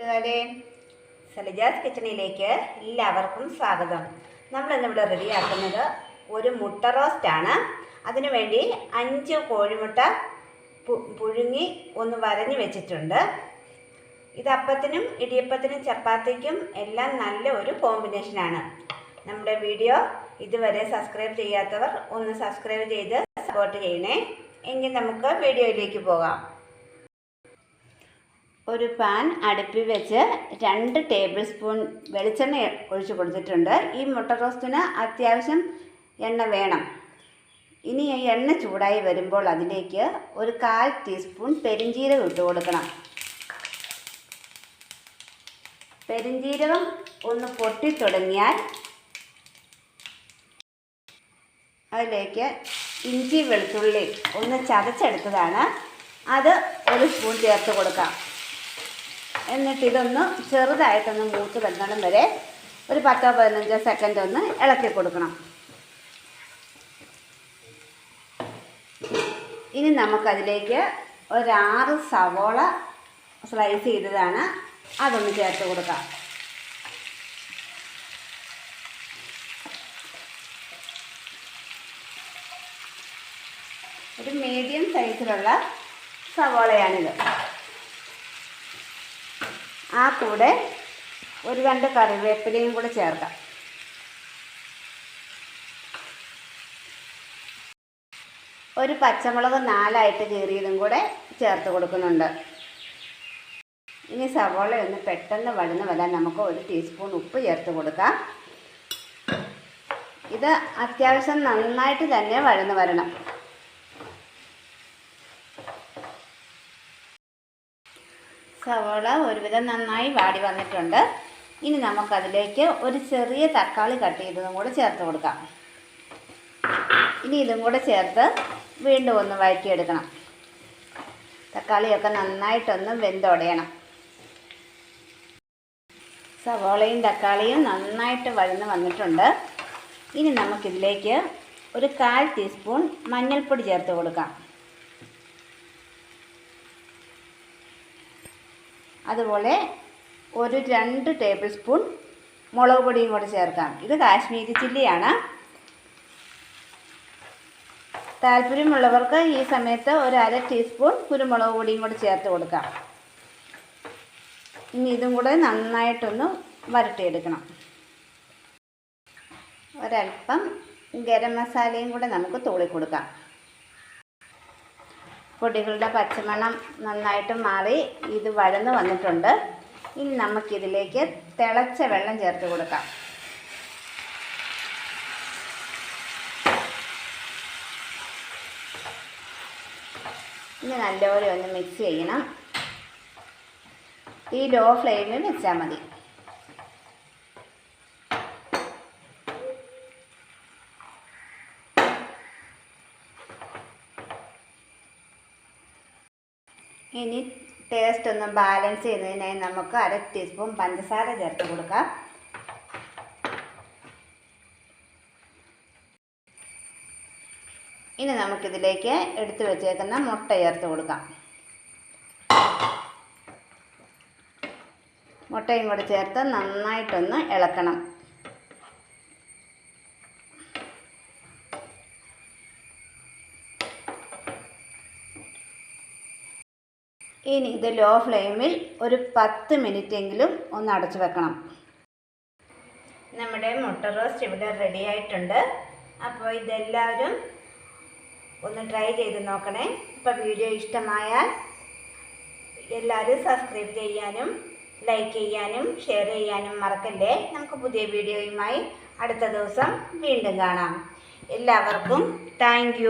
കൂട്ടുകാരെ സലജാസ് കിച്ചണിലേക്ക് എല്ലാവർക്കും സ്വാഗതം. നമ്മളിന്നിവിടെ റെഡിയാക്കുന്നത് ഒരു മുട്ട റോസ്റ്റാണ്. അതിനുവേണ്ടി അഞ്ച് കോഴിമുട്ട പുഴുങ്ങി ഒന്ന് വരഞ്ഞ് വെച്ചിട്ടുണ്ട്. ഇത് അപ്പത്തിനും ഇടിയപ്പത്തിനും ചപ്പാത്തിക്കും എല്ലാം നല്ല ഒരു കോമ്പിനേഷനാണ്. നമ്മുടെ വീഡിയോ ഇതുവരെ സബ്സ്ക്രൈബ് ചെയ്യാത്തവർ ഒന്ന് സബ്സ്ക്രൈബ് ചെയ്ത് സപ്പോർട്ട് ചെയ്യണേ. എങ്കിൽ നമുക്ക് വീഡിയോയിലേക്ക് പോകാം. ഒരു പാൻ അടുപ്പിൽ വെച്ച് രണ്ട് ടേബിൾ സ്പൂൺ വെളിച്ചെണ്ണ ഒഴിച്ച് കൊടുത്തിട്ടുണ്ട്. ഈ മുട്ട റോസ്റ്റിന് അത്യാവശ്യം എണ്ണ വേണം. ഇനി ഈ എണ്ണ ചൂടായി വരുമ്പോൾ അതിലേക്ക് ഒരു കാൽ ടീസ്പൂൺ പെരിഞ്ജീരകം ഇട്ട് കൊടുക്കണം. പെരിഞ്ജീരകം ഒന്ന് പൊട്ടി തുടങ്ങിയാൽ അതിലേക്ക് ഇഞ്ചി വെളുത്തുള്ളി ഒന്ന് ചതച്ചെടുത്തതാണ്. അത് ഒരു സ്പൂൺ ചേർത്ത് കൊടുക്കാം. എന്നിട്ട് ഇതൊന്ന് ചെറുതായിട്ടൊന്ന് മൂത്ത് വരുന്നിടം വരെ. ഒരു പത്തോ പതിനഞ്ചോ സെക്കൻഡ് ഒന്ന് ഇളക്കി കൊടുക്കണം. ഇനി നമുക്കതിലേക്ക് ഒരാറ് സവോള സ്ലൈസ് ചെയ്തതാണ്. അതൊന്ന് ചേർത്ത് കൊടുക്കാം. ഒരു മീഡിയം സൈസിലുള്ള സവോളയാണിത്. ആ കൂടെ ഒരു രണ്ട് കറിവേപ്പിലയും കൂടെ ചേർക്കാം. ഒരു പച്ചമുളക് നാലായിട്ട് കീറിയതും കൂടെ ചേർത്ത് കൊടുക്കുന്നുണ്ട്. ഇനി സവോള ഒന്ന് പെട്ടെന്ന് വഴന്ന് വരാൻ നമുക്ക് ഒരു ടീസ്പൂൺ ഉപ്പ് ചേർത്ത് കൊടുക്കാം. ഇത് അത്യാവശ്യം നന്നായിട്ട് തന്നെ വഴന്ന് വരണം. സവോള ഒരുവിധം നന്നായി വാടി വന്നിട്ടുണ്ട്. ഇനി നമുക്കതിലേക്ക് ഒരു ചെറിയ തക്കാളി കട്ട് ചെയ്തതും കൂടെ ചേർത്ത് കൊടുക്കാം. ഇനി ഇതും കൂടെ ചേർത്ത് വീണ്ടും ഒന്ന് വഴറ്റിയെടുക്കണം. തക്കാളിയൊക്കെ നന്നായിട്ടൊന്ന് വെന്തുടയണം. സവോളയും തക്കാളിയും നന്നായിട്ട് വഴന്ന് വന്നിട്ടുണ്ട്. ഇനി നമുക്കിതിലേക്ക് ഒരു കാൽ ടീസ്പൂൺ മഞ്ഞൾപ്പൊടി ചേർത്ത് കൊടുക്കാം. അതുപോലെ ഒരു രണ്ട് ടേബിൾ സ്പൂൺ മുളക് പൊടിയും കൂടെ ചേർക്കാം. ഇത് കാശ്മീരി ചില്ലിയാണ്. താല്പര്യമുള്ളവർക്ക് ഈ സമയത്ത് ഒരു അര ടീസ്പൂൺ കുരുമുളക് പൊടിയും കൂടെ ചേർത്ത് കൊടുക്കാം. ഇനി ഇതും കൂടെ നന്നായിട്ടൊന്ന് വരട്ടിയെടുക്കണം. ഒരല്പം ഗരം മസാലയും കൂടെ നമുക്ക് തൂളി കൊടുക്കാം. പൊടികളുടെ പച്ചമണം നന്നായിട്ട് മാറി ഇത് വഴന്ന് വന്നിട്ടുണ്ട്. ഇനി നമുക്കിതിലേക്ക് തിളച്ച വെള്ളം ചേർത്ത് കൊടുക്കാം. ഇനി നല്ലപോലെ ഒന്ന് മിക്സ് ചെയ്യണം. ഈ ലോ ഫ്ലെയിമിൽ വെച്ചാൽ മതി. ഇനി ടേസ്റ്റ് ഒന്ന് ബാലൻസ് ചെയ്യുന്നതിനായി നമുക്ക് അര ടീസ്പൂൺ പഞ്ചസാര ചേർത്ത് കൊടുക്കാം. ഇനി നമുക്കിതിലേക്ക് എടുത്തു വെച്ചേക്കുന്ന മുട്ട ചേർത്ത് കൊടുക്കാം. മുട്ടയും കൂടി ചേർത്ത് നന്നായിട്ടൊന്ന് ഇളക്കണം. ഇനി ഇത് ലോ ഫ്ലെയിമിൽ ഒരു പത്ത് മിനിറ്റെങ്കിലും ഒന്ന് അടച്ചു വെക്കണം. നമ്മുടെ മുട്ട റോസ്റ്റ് ഇവിടെ റെഡി ആയിട്ടുണ്ട്. അപ്പോൾ ഇതെല്ലാവരും ഒന്ന് ട്രൈ ചെയ്ത് നോക്കണേ. അപ്പോൾ വീഡിയോ ഇഷ്ടമായാൽ എല്ലാവരും സബ്സ്ക്രൈബ് ചെയ്യാനും ലൈക്ക് ചെയ്യാനും ഷെയർ ചെയ്യാനും മറക്കല്ലേ? നമുക്ക് പുതിയ വീഡിയോയുമായി അടുത്ത ദിവസം വീണ്ടും കാണാം. എല്ലാവർക്കും താങ്ക്